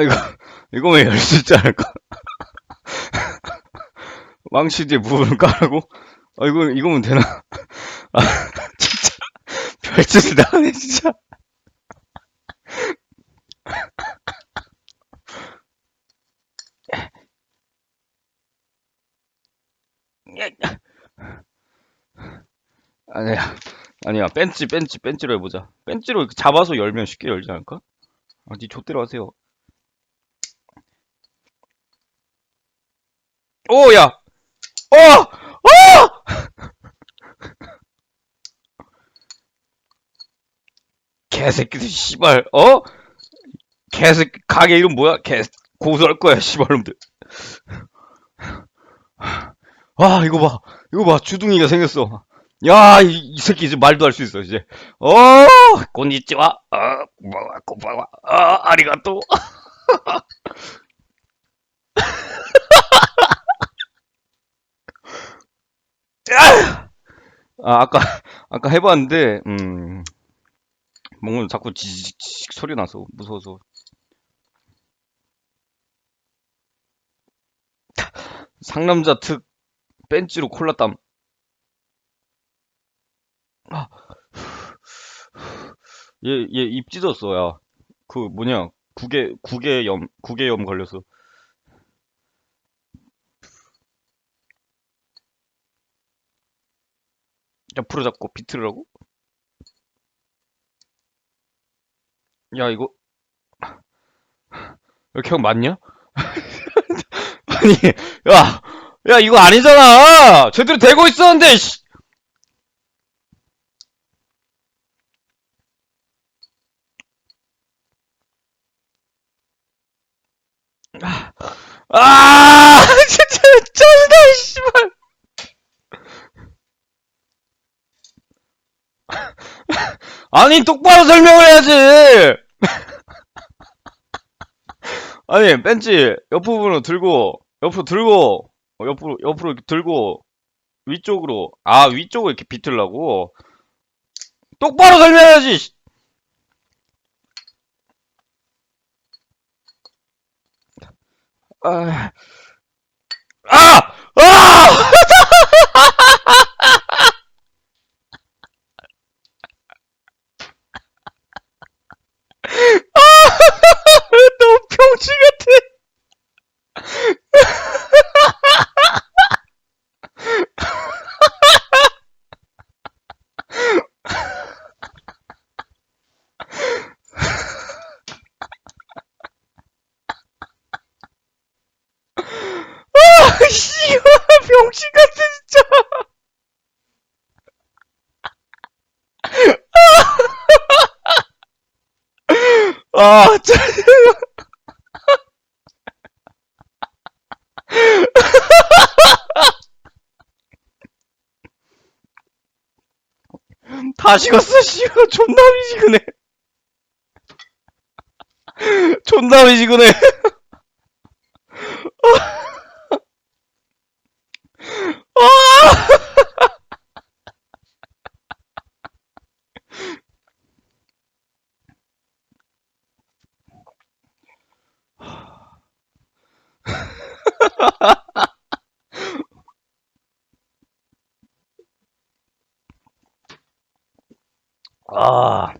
아, 이거, 이거 왜열수 있지 않을까? 망치 뒤에 부분을 깔고, 아, 이거, 이거면 되나? 아, 진짜. 별짓을 다 하네, 진짜. 아니야, 아니야, 벤치, 벤치, 벤치로 해보자. 벤치로 잡아서 열면 쉽게 열지 않을까? 아, 니 좆대로 하세요. 오, 야! 어! 어! 개새끼들, 씨발, 어? 개새끼, 가게 이름 뭐야? 개, 고소할 거야, 씨발놈들. 아, 이거 봐. 이거 봐. 주둥이가 생겼어. 야, 이, 이 새끼 이제 말도 할 수 있어, 이제. 어, 곤니찌와, 어, 고마워, 고마워, 어, 아리가또. 아, 아까, 아까 해봤는데, 음, 뭔가 자꾸 지직 소리 나서 무서워서. 상남자 특 벤치로 콜라땀. 아, 얘, 얘 입 찢었어, 야. 그 뭐냐, 구개, 구개염, 구개염 걸렸어. 옆으로 잡고 하고? 야, 이거, 이렇게 형 맞냐? 아니, 야, 야, 이거 아니잖아! 제대로 되고 있었는데, 씨! 아, 진짜, 쩔다, 씨발! 아니, 똑바로 설명을 해야지! 아니, 벤치, 옆부분으로 들고, 옆으로 들고, 어, 옆으로, 옆으로 이렇게 들고, 위쪽으로, 아, 위쪽으로 이렇게 비틀라고? 똑바로 설명해야지! 아! 아! 너무 병신 같아. 아, 씨발, 병신 같아, 진짜. 아, 짜다 식었어, 씨발. 존나 미지근해. 존나 미지근해. 아! 아.